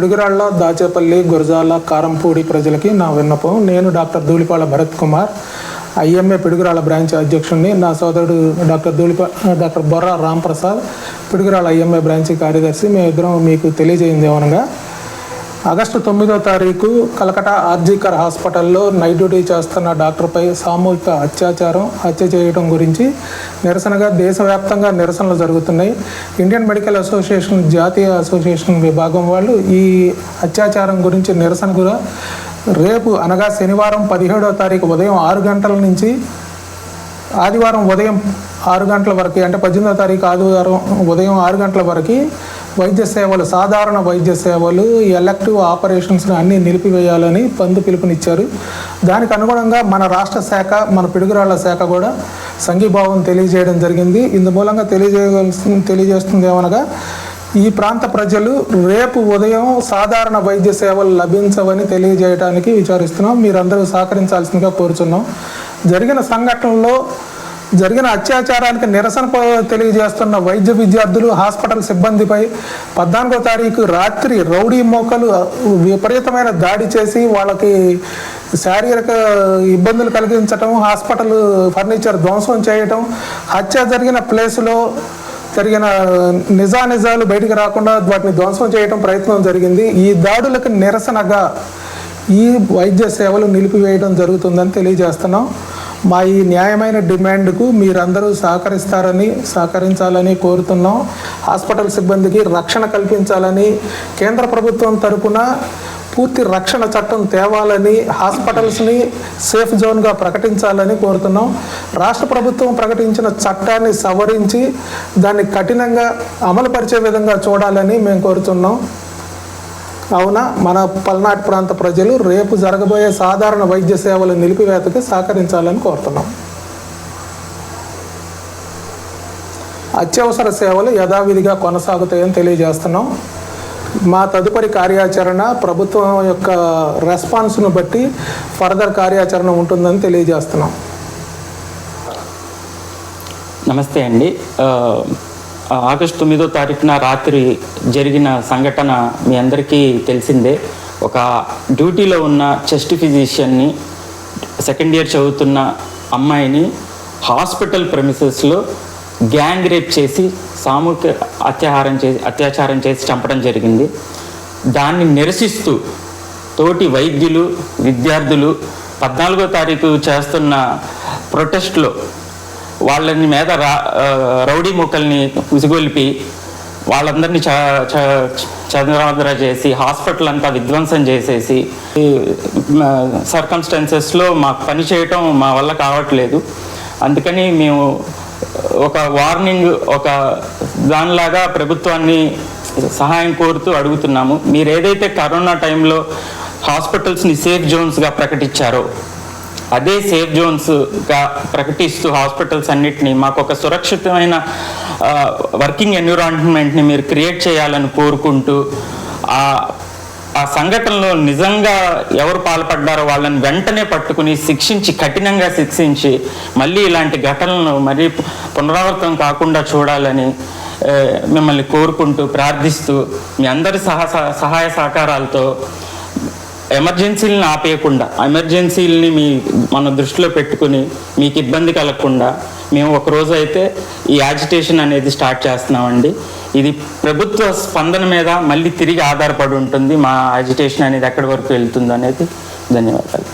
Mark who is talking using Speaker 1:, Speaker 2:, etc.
Speaker 1: పిడుగురాళ్ళ దాచేపల్లి గురజాల కారంపూడి ప్రజలకి నా విన్నపం. నేను doctor Dhulipala Bharat Kumar. IMA Piduguralla branch అధ్యక్షుడిని నా సోదరుడు doctor Dhulipa doctor Borra Ramprasad. Piduguralla IMA branch కార్యదర్శి. మేమిద్దరం మీకు తెలియజేయింది ఏమనగా ఆగస్టు తొమ్మిదో తారీఖు కలకటా ఆర్జీకర్ హాస్పిటల్లో నైట్ డ్యూటీ చేస్తున్న డాక్టర్పై సామూహిక అత్యాచారం హత్య చేయడం గురించి నిరసనగా దేశవ్యాప్తంగా నిరసనలు జరుగుతున్నాయి. ఇండియన్ మెడికల్ అసోసియేషన్ జాతీయ అసోసియేషన్ విభాగం వాళ్ళు ఈ అత్యాచారం గురించి నిరసన కూడా రేపు అనగా శనివారం పదిహేడో తారీఖు ఉదయం ఆరు గంటల నుంచి ఆదివారం ఉదయం ఆరు గంటల వరకు అంటే పద్దెనిమిదో తారీఖు ఆదివారం ఉదయం ఆరు గంటల వరకు వైద్య సేవలు సాధారణ వైద్య సేవలు ఎలక్టివ్ ఆపరేషన్స్ అన్నీ నిలిపివేయాలని పందు పిలుపునిచ్చారు. దానికి అనుగుణంగా మన రాష్ట్ర శాఖ మన పిడుగురాళ్ళ శాఖ కూడా సంఘీభావం తెలియజేయడం జరిగింది. ఇందు మూలంగా తెలియజేయవలసి తెలియజేస్తుంది ఏమనగా ఈ ప్రాంత ప్రజలు రేపు ఉదయం సాధారణ వైద్య సేవలు లభించవని తెలియజేయడానికి విచారిస్తున్నాం. మీరందరూ సహకరించాల్సిందిగా కోరుచున్నాం. జరిగిన సంఘటనలో జరిగిన అత్యాచారానికి నిరసన తెలియజేస్తున్న వైద్య విద్యార్థులు హాస్పిటల్ సిబ్బందిపై పద్నాలుగో తారీఖు రాత్రి రౌడీ మోకలు విపరీతమైన దాడి చేసి వాళ్ళకి శారీరక ఇబ్బందులు కలిగించటం హాస్పిటల్ ఫర్నిచర్ ధ్వంసం చేయటం హత్య జరిగిన ప్లేస్లో జరిగిన నిజానిజాలు బయటికి రాకుండా వాటిని ధ్వంసం చేయటం ప్రయత్నం జరిగింది. ఈ దాడులకు నిరసనగా ఈ వైద్య సేవలు నిలిపివేయడం జరుగుతుందని తెలియజేస్తున్నాం. మా ఈ న్యాయమైన డిమాండ్కు మీరందరూ సహకరిస్తారని సహకరించాలని కోరుతున్నాం. హాస్పిటల్ సిబ్బందికి రక్షణ కల్పించాలని కేంద్ర ప్రభుత్వం తరపున పూర్తి రక్షణ చట్టం తేవాలని హాస్పిటల్స్ని సేఫ్ జోన్గా ప్రకటించాలని కోరుతున్నాం. రాష్ట్ర ప్రభుత్వం ప్రకటించిన చట్టాన్ని సవరించి దాన్ని కఠినంగా అమలుపరిచే విధంగా చూడాలని మేము కోరుతున్నాం. అవునా మన పల్నాడు ప్రాంత ప్రజలు రేపు జరగబోయే సాధారణ వైద్య సేవల నిలిపివేతకు సహకరించాలని కోరుతున్నాం. అత్యవసర సేవలు యథావిధిగా కొనసాగుతాయని తెలియజేస్తున్నాం. మా తదుపరి కార్యాచరణ ప్రభుత్వం యొక్క రెస్పాన్స్ను బట్టి ఫర్దర్ కార్యాచరణ ఉంటుందని తెలియజేస్తున్నాం.
Speaker 2: నమస్తే అండి. ఆగస్టు తొమ్మిదో తారీఖున రాత్రి జరిగిన సంఘటన మీ అందరికీ తెలిసిందే. ఒక డ్యూటీలో ఉన్న చెస్ట్ ఫిజిషియన్ని సెకండ్ ఇయర్ చదువుతున్న అమ్మాయిని హాస్పిటల్ ప్రెమిసెస్లో గ్యాంగ్ రేప్ చేసి సామూహిక అత్యాహారం చేసి అత్యాచారం చేసి చంపడం జరిగింది. దాన్ని నిరసిస్తూ తోటి వైద్యులు విద్యార్థులు పద్నాలుగో తారీఖు చేస్తున్న ప్రొటెస్ట్లో వాళ్ళని మీద రా రౌడీ ముక్కల్ని ఉసిగొల్పి వాళ్ళందరినీ చ చ- చేసి హాస్పిటల్ అంతా విధ్వంసం చేసేసి సర్కమ్స్టాన్సెస్లో మాకు పని చేయటం మా వల్ల కావట్లేదు. అందుకని మేము ఒక వార్నింగ్ ఒక దానిలాగా ప్రభుత్వాన్ని సహాయం కోరుతూ అడుగుతున్నాము. మీరు ఏదైతే కరోనా టైంలో హాస్పిటల్స్ని సేఫ్ జోన్స్గా ప్రకటించారో అదే సేఫ్ జోన్స్గా ప్రకటిస్తూ హాస్పిటల్స్ అన్నిటినీ మాకు ఒక సురక్షితమైన వర్కింగ్ ఎన్విరాన్మెంట్ని మీరు క్రియేట్ చేయాలని కోరుకుంటూ ఆ సంఘటనలో నిజంగా ఎవరు పాల్పడ్డారో వాళ్ళని వెంటనే పట్టుకుని శిక్షించి కఠినంగా శిక్షించి మళ్ళీ ఇలాంటి ఘటనలు మరీ పునరావృతం కాకుండా చూడాలని మిమ్మల్ని కోరుకుంటూ ప్రార్థిస్తూ మీ అందరి సహా సహాయ సహకారాలతో ఎమర్జెన్సీలను ఆపేయకుండా ఎమర్జెన్సీలని మీ మన దృష్టిలో పెట్టుకుని మీకు ఇబ్బంది కలగకుండా మేము ఒక రోజు అయితే ఈ యాజిటేషన్ అనేది స్టార్ట్ చేస్తున్నామండి. ఇది ప్రభుత్వ స్పందన మీద మళ్ళీ తిరిగి ఆధారపడి ఉంటుంది మా యాజిటేషన్ అనేది ఎక్కడి వరకు వెళ్తుందో అనేది ధన్యవాదాలు.